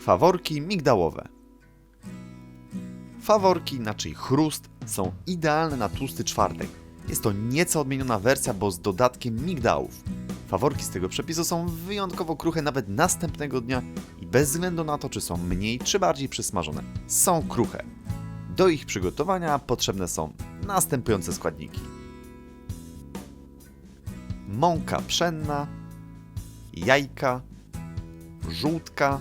Faworki migdałowe. Faworki, inaczej chrust, są idealne na tłusty czwartek. Jest to nieco odmieniona wersja, bo z dodatkiem migdałów. Faworki z tego przepisu są wyjątkowo kruche nawet następnego dnia i bez względu na to, czy są mniej czy bardziej przysmażone, są kruche. Do ich przygotowania potrzebne są następujące składniki: mąka pszenna, jajka, żółtka,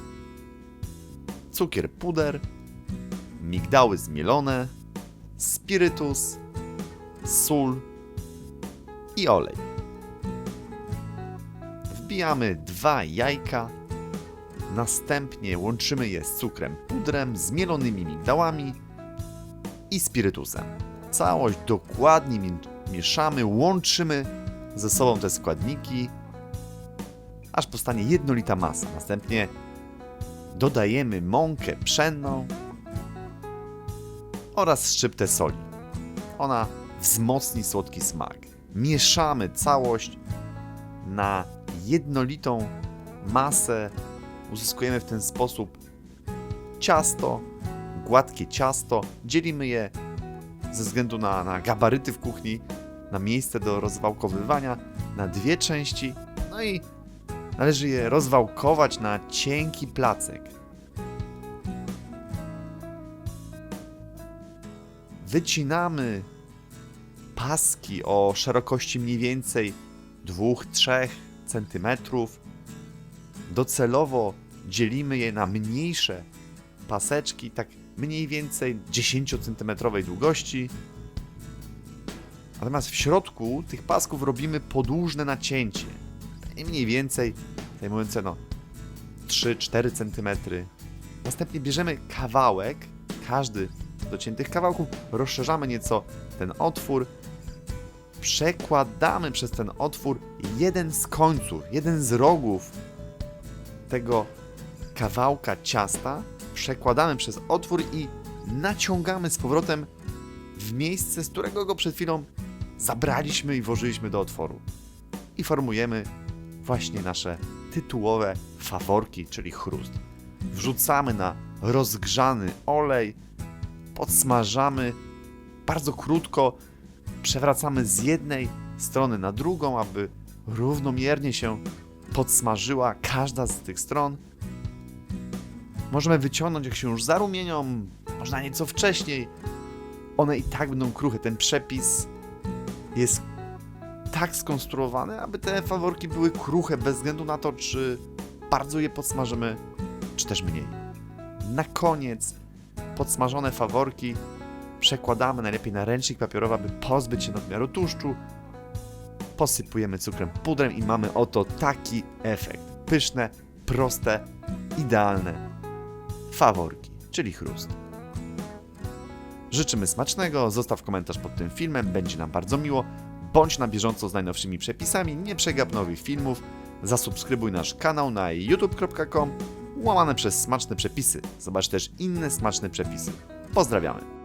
cukier puder, migdały zmielone, spirytus, sól i olej. Wbijamy dwa jajka, następnie łączymy je z cukrem pudrem, zmielonymi migdałami i spirytusem. Całość dokładnie mi- mieszamy, łączymy ze sobą te składniki, aż powstanie jednolita masa. Następnie dodajemy mąkę pszenną oraz szczyptę soli. Ona wzmocni słodki smak. Mieszamy całość na jednolitą masę. Uzyskujemy w ten sposób ciasto, gładkie ciasto. Dzielimy je ze względu na, na gabaryty w kuchni, na miejsce do rozwałkowywania na dwie części. No i należy je rozwałkować na cienki placek. Wycinamy paski o szerokości mniej więcej 2-3 cm. Docelowo dzielimy je na mniejsze paseczki, tak mniej więcej 10 cm długości. Natomiast w środku tych pasków robimy podłużne nacięcie. Mniej więcej zajmujące no 3-4 cm. Następnie bierzemy kawałek, każdy z dociętych kawałków, rozszerzamy nieco ten otwór, przekładamy przez ten otwór jeden z końców, jeden z rogów tego kawałka ciasta, przekładamy przez otwór i naciągamy z powrotem w miejsce, z którego go przed chwilą zabraliśmy i włożyliśmy do otworu. I formujemy właśnie nasze tytułowe faworki, czyli chrust. Wrzucamy na rozgrzany olej, podsmażamy bardzo krótko, przewracamy z jednej strony na drugą, aby równomiernie się podsmażyła każda z tych stron. Możemy wyciągnąć, jak się już zarumienią, można nieco wcześniej. One i tak będą kruche. Ten przepis jest tak skonstruowany, aby te faworki były kruche, bez względu na to, czy bardzo je podsmażymy, czy też mniej. Na koniec podsmażone faworki przekładamy najlepiej na ręcznik papierowy, aby pozbyć się nadmiaru tłuszczu. Posypujemy cukrem pudrem i mamy oto taki efekt. Pyszne, proste, idealne faworki, czyli chrust. Życzymy smacznego, zostaw komentarz pod tym filmem, będzie nam bardzo miło. Bądź na bieżąco z najnowszymi przepisami, nie przegap nowych filmów. Zasubskrybuj nasz kanał na youtube.com łamane przez smaczne przepisy. Zobacz też inne smaczne przepisy. Pozdrawiamy.